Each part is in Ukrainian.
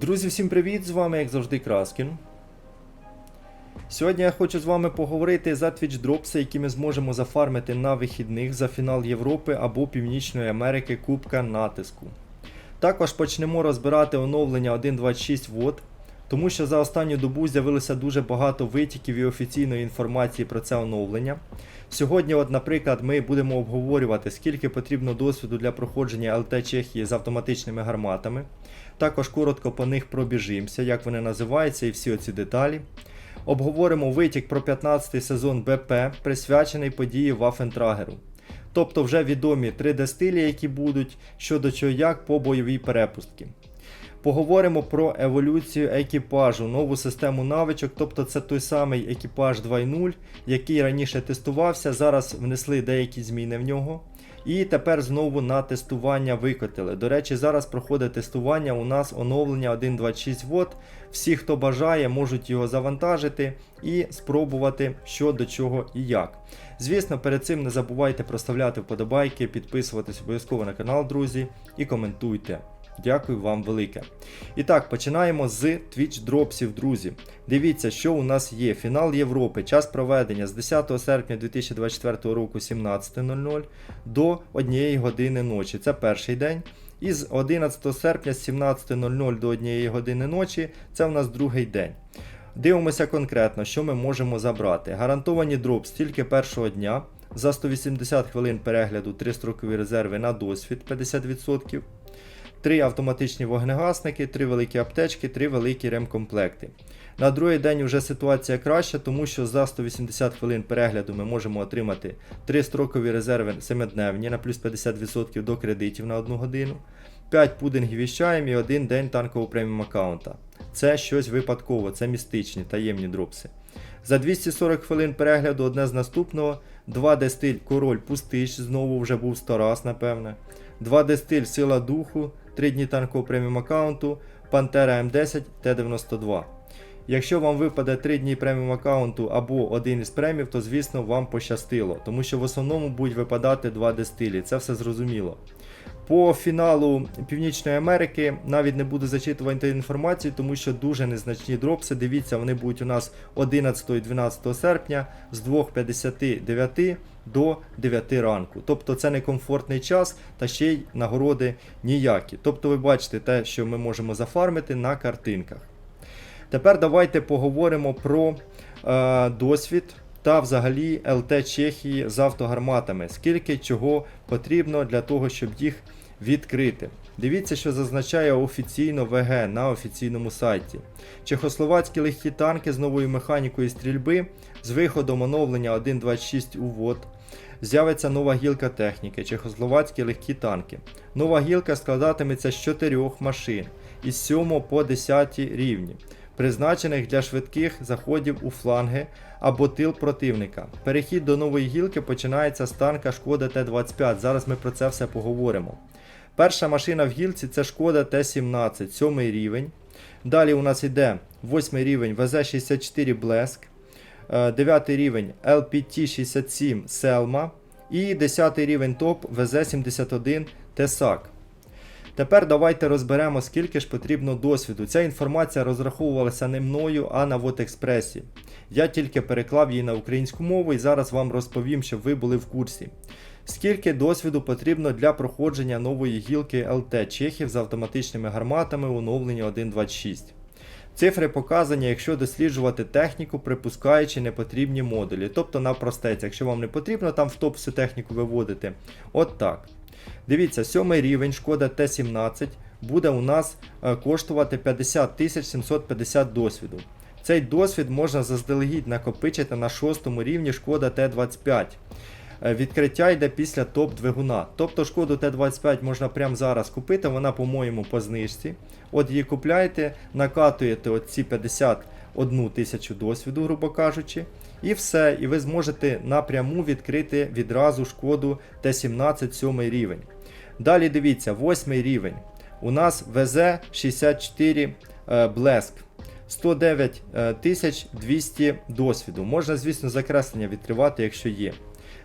Друзі, всім привіт! З вами, як завжди, Краскін. Сьогодні я хочу з вами поговорити за Twitch дропси, які ми зможемо зафармити на вихідних за фінал Європи або Північної Америки Кубка натиску. Також почнемо розбирати оновлення 1.26 вод, тому що за останню добу з'явилося дуже багато витіків і офіційної інформації про це оновлення. Сьогодні, от, наприклад, ми будемо обговорювати, скільки потрібно досвіду для проходження ЛТ Чехії з автоматичними гарматами. Також коротко по них пробіжимося, як вони називаються, і всі оці деталі. Обговоримо витік про 15-й сезон БП, присвячений події Вафентрагеру. Тобто вже відомі 3D-стилі, які будуть, щодо чого як по бойовій перепустці. Поговоримо про еволюцію екіпажу, нову систему навичок, тобто це той самий екіпаж 2.0, який раніше тестувався, зараз внесли деякі зміни в нього. І тепер знову на тестування викотили. До речі, зараз проходить тестування у нас оновлення 1.26 вод. Всі, хто бажає, можуть його завантажити і спробувати, що до чого і як. Звісно, перед цим не забувайте проставляти вподобайки, підписуватись обов'язково на канал, друзі, і коментуйте. Дякую вам велике. І так, починаємо з Twitch дропсів, друзі. Дивіться, що у нас є. Фінал Європи, час проведення з 10 серпня 2024 року 17.00 до 1 години ночі. Це перший день. І з 11 серпня з 17.00 до 1 години ночі це у нас другий день. Дивимося конкретно, що ми можемо забрати. Гарантовані дропс тільки першого дня. За 180 хвилин перегляду 3 строкові резерви на досвід 50%. 3 автоматичні вогнегасники, 3 великі аптечки, 3 великі ремкомплекти. На другий день вже ситуація краща, тому що за 180 хвилин перегляду ми можемо отримати 3 строкові резерви 7-дневні на плюс 50% до кредитів на 1 годину, 5 пудингів із чаєм і 1 день танкового преміум аккаунта. Це щось випадково, це містичні, таємні дропси. За 240 хвилин перегляду одне з наступного, 2D стиль Король Пустиш, знову вже був 100 раз, напевне. 2D стиль Сила Духу, 3 дні танкового преміум аккаунту, Пантера М10 Т92. Якщо вам випаде 3 дні преміум аккаунту або один із премів, то звісно вам пощастило, тому що в основному будуть випадати 2D стилі, це все зрозуміло. По фіналу Північної Америки навіть не буду зачитувати інформацію, тому що дуже незначні дропси. Дивіться, вони будуть у нас 11 і 12 серпня з 2.59 до 9 ранку. Тобто це не комфортний час та ще й нагороди ніякі.Тобто ви бачите те, що ми можемо зафармити на картинках. Тепер давайте поговоримо про е, досвід та взагалі ЛТ Чехії з автогарматами. Скільки чого потрібно для того, щоб їх відкрити. Дивіться, що зазначає офіційно ВГ на офіційному сайті. Чехословацькі легкі танки з новою механікою стрільби з виходом оновлення 1.26 увод. З'явиться нова гілка техніки, чехословацькі легкі танки. Нова гілка складатиметься з чотирьох машин із 7 по 10 рівні, призначених для швидких заходів у фланги або тил противника. Перехід до нової гілки починається з танка Шкода Т-25. Зараз ми про це все поговоримо. Перша машина в гілці це Шкода Т-17, 7 рівень. Далі у нас йде 8 рівень ВЗ-64 Блеск, 9 рівень LPT-67 Селма і 10 рівень топ ВЗ-71 Тесак. Тепер давайте розберемо, скільки ж потрібно досвіду. Ця інформація розраховувалася не мною, а на Вотекспресі. Я тільки переклав її на українську мову і зараз вам розповім, щоб ви були в курсі. Скільки досвіду потрібно для проходження нової гілки ЛТ Чехів з автоматичними гарматами оновлення 1.26. Цифри показані, якщо досліджувати техніку, припускаючи непотрібні модулі. Тобто на простець, якщо вам не потрібно там в топ всю техніку виводити. От так. Дивіться, сьомий рівень шкода Т-17 буде у нас е, коштувати 50 750 досвіду. Цей досвід можна заздалегідь накопичити на шостому рівні шкода Т-25. Е, Відкриття йде після топ-двигуна. Тобто шкоду Т-25 можна прямо зараз купити, вона, по-моєму, по знижці. От її купляєте, накатуєте оці 51 тисячу досвіду, грубо кажучи. І все, і ви зможете напряму відкрити відразу шкоду Т-17 7 рівень. Далі дивіться, 8 рівень. У нас ВЗ-64 е, Блеск. 109 е, 200 досвіду. Можна, звісно, закреслення відкривати, якщо є.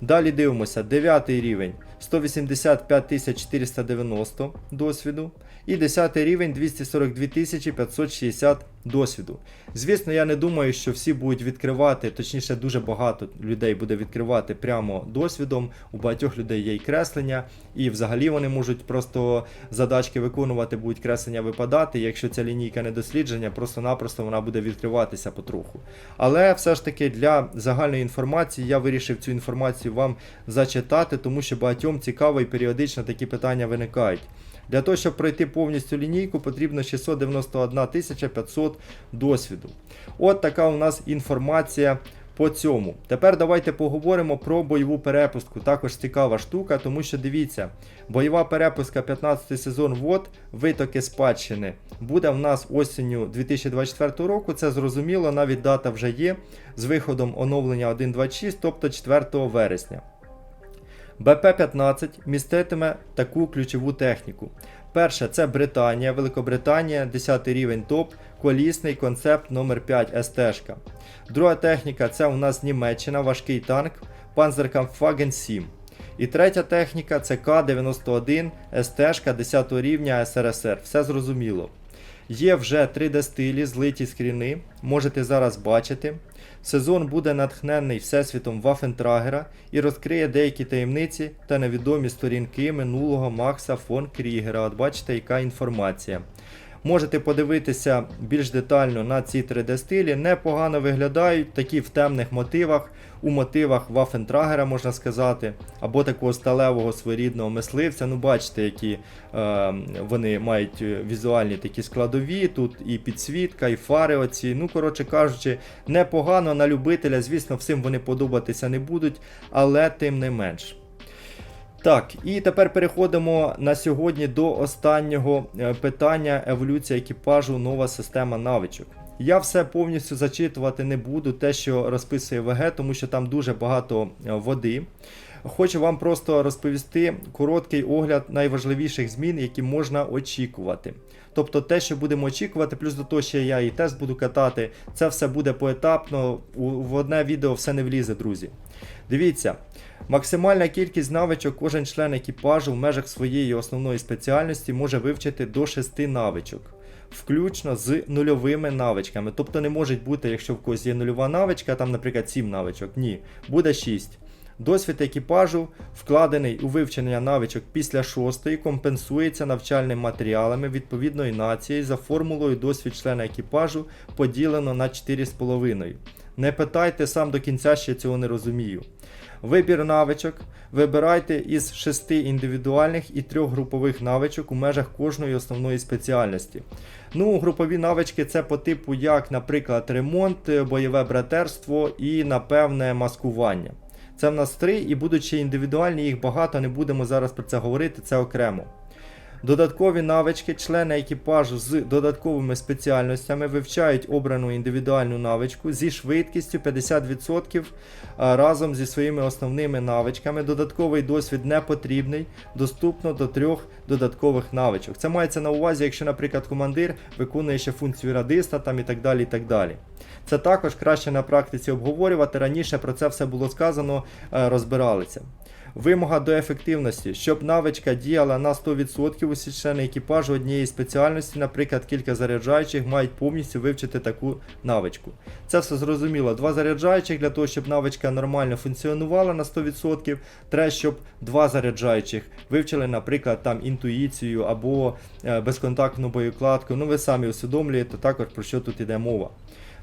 Далі дивимося, 9 рівень. 185 490 досвіду. І 10 рівень 242 560 досвіду. Звісно, я не думаю, що всі будуть відкривати, точніше, дуже багато людей буде відкривати прямо досвідом. У багатьох людей є і креслення, і взагалі вони можуть просто задачки виконувати, будуть креслення випадати. Якщо ця лінійка не дослідження, просто-напросто вона буде відкриватися потроху. Але все ж таки для загальної інформації я вирішив цю інформацію вам зачитати, тому що багатьом цікаво і періодично такі питання виникають. Для того, щоб пройти повністю лінійку, потрібно 691 500 досвіду. От така у нас інформація по цьому. Тепер давайте поговоримо про бойову перепустку. Також цікава штука, тому що дивіться, бойова перепустка 15 сезон ВОД, витоки спадщини, буде в нас осінню 2024 року. Це зрозуміло, навіть дата вже є з виходом оновлення 1.26, тобто 4 вересня. БП-15 міститиме таку ключову техніку. Перше це Британія, Великобританія, 10 рівень топ, колісний концепт номер 5 СТ. Друга техніка це у нас Німеччина, важкий танк Panzerkampfwagen 7. І третя техніка це К-91 СТ 10 рівня СРСР. Все зрозуміло. Є вже 3D стилі, злиті скріни, можете зараз бачити. Сезон буде натхнений всесвітом Вафентрагера і розкриє деякі таємниці та невідомі сторінки минулого Макса фон Крігера. От бачите, яка інформація. Можете подивитися більш детально на ці 3D-стилі. Непогано виглядають, такі в темних мотивах, у мотивах Вафентрагера, можна сказати, або такого сталевого своєрідного мисливця. Ну, бачите, які е, вони мають візуальні такі складові. Тут і підсвітка, і фари оці. Ну, коротше кажучи, непогано на любителя. Звісно, всім вони подобатися не будуть, але тим не менш. Так, і тепер переходимо на сьогодні до останнього е, питання еволюція екіпажу, нова система навичок. Я все повністю зачитувати не буду, те, що розписує ВГ, тому що там дуже багато е, води. Хочу вам просто розповісти короткий огляд найважливіших змін, які можна очікувати. Тобто те, що будемо очікувати, плюс до того, що я і тест буду катати, це все буде поетапно. В одне відео все не влізе, друзі. Дивіться, максимальна кількість навичок кожен член екіпажу в межах своєї основної спеціальності може вивчити до 6 навичок. Включно з нульовими навичками. Тобто не може бути, якщо в когось є нульова навичка, там, наприклад, 7 навичок. Ні, буде 6. Досвід екіпажу, вкладений у вивчення навичок після шостої, компенсується навчальними матеріалами відповідної нації за формулою досвід члена екіпажу поділено на 4,5. Не питайте сам до кінця, ще цього не розумію. Вибір навичок. Вибирайте із шести індивідуальних і трьох групових навичок у межах кожної основної спеціальності. Ну, групові навички це по типу, як, наприклад, ремонт, бойове братерство і, напевне, маскування. Це в нас три, і будуть ще індивідуальні, їх багато, не будемо зараз про це говорити, це окремо. Додаткові навички члени екіпажу з додатковими спеціальностями вивчають обрану індивідуальну навичку зі швидкістю 50% разом зі своїми основними навичками. Додатковий досвід не потрібний, доступно до трьох додаткових навичок. Це мається на увазі, якщо, наприклад, командир виконує ще функцію радиста там і так далі. і так далі. Це також краще на практиці обговорювати. Раніше про це все було сказано, е, розбиралися. Вимога до ефективності, щоб навичка діяла на 100%, усі члени екіпажу однієї спеціальності, наприклад, кілька заряджаючих, мають повністю вивчити таку навичку. Це все зрозуміло. Два заряджаючих для того, щоб навичка нормально функціонувала на 100%, треба, щоб два заряджаючих вивчили, наприклад, там інтуїцію або е, безконтактну боєкладку. Ну, ви самі усвідомлюєте також про що тут іде мова.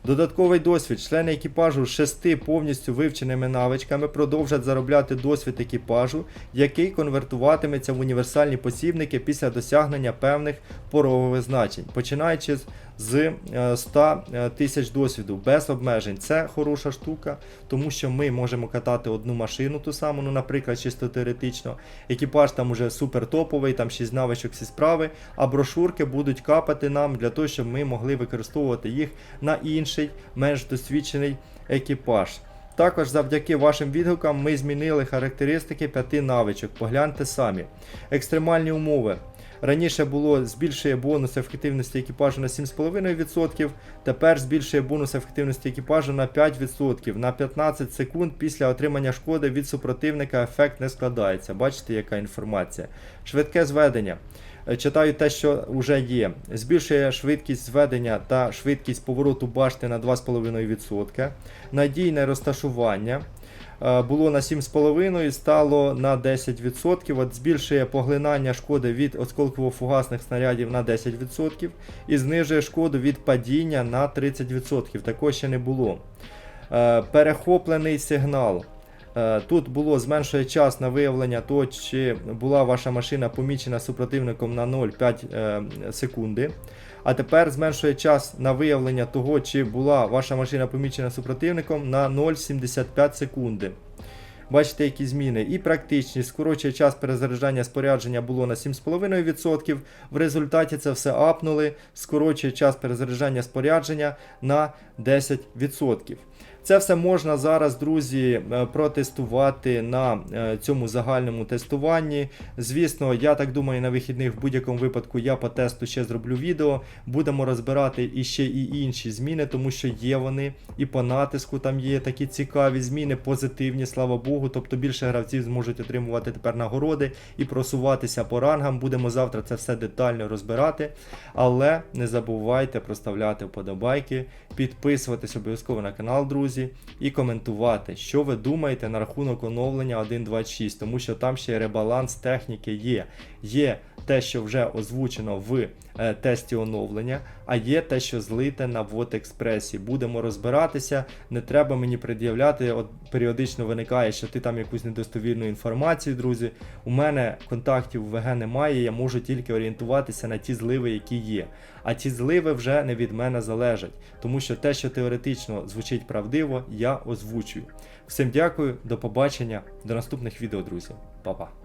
Додатковий досвід. Члени екіпажу з шести повністю вивченими навичками продовжать заробляти досвід екіпажу, який конвертуватиметься в універсальні посібники після досягнення певних порогових значень, починаючи з- з е, 100 тисяч досвіду без обмежень. Це хороша штука, тому що ми можемо катати одну машину, ту саму, ну, наприклад, чисто теоретично. Екіпаж там уже супер топовий, там 6 навичок всі справи, а брошурки будуть капати нам для того, щоб ми могли використовувати їх на інший, менш досвідчений екіпаж. Також завдяки вашим відгукам ми змінили характеристики п'яти навичок. Погляньте самі. Екстремальні умови. Раніше було збільшує бонус ефективності екіпажу на 7,5%, тепер збільшує бонус ефективності екіпажу на 5%. На 15 секунд після отримання шкоди від супротивника ефект не складається. Бачите, яка інформація. Швидке зведення. Е, Читаю те, що вже є. Збільшує швидкість зведення та швидкість повороту башти на 2,5%. Надійне розташування. Е, Було на 7,5, стало на 10%. От збільшує поглинання шкоди від осколково-фугасних снарядів на 10% і знижує шкоду від падіння на 30%. Такого ще не було. Е, Перехоплений сигнал. Е, Тут було зменшує час на виявлення того, чи була ваша машина помічена супротивником на 0,5 е, секунди. А тепер зменшує час на виявлення того, чи була ваша машина помічена супротивником на 0,75 секунди. Бачите, які зміни. І практичність. Скорочує час перезаряджання спорядження було на 7,5%. В результаті це все апнули. Скорочує час перезаряджання спорядження на 10%. Це все можна зараз, друзі, е, протестувати на е, цьому загальному тестуванні. Звісно, я так думаю, на вихідних в будь-якому випадку я по тесту ще зроблю відео. Будемо розбирати і ще і інші зміни, тому що є вони і по натиску там є такі цікаві зміни, позитивні, слава Богу. Тобто більше гравців зможуть отримувати тепер нагороди і просуватися по рангам. Будемо завтра це все детально розбирати. Але не забувайте проставляти вподобайки, підписуватись обов'язково на канал, друзі, і коментувати, що ви думаєте на рахунок оновлення 1.26, тому що там ще ребаланс техніки є. Є те, що вже озвучено в е, тесті оновлення, а є те, що злите на Експресі. Будемо розбиратися, не треба мені пред'являти. От періодично виникає, що ти там якусь недостовірну інформацію, друзі. У мене контактів в ВГ немає, я можу тільки орієнтуватися на ті зливи, які є. А ті зливи вже не від мене залежать, тому що те, що теоретично звучить правдиво, я озвучую. Всім дякую, до побачення, до наступних відео, друзі. Па-па.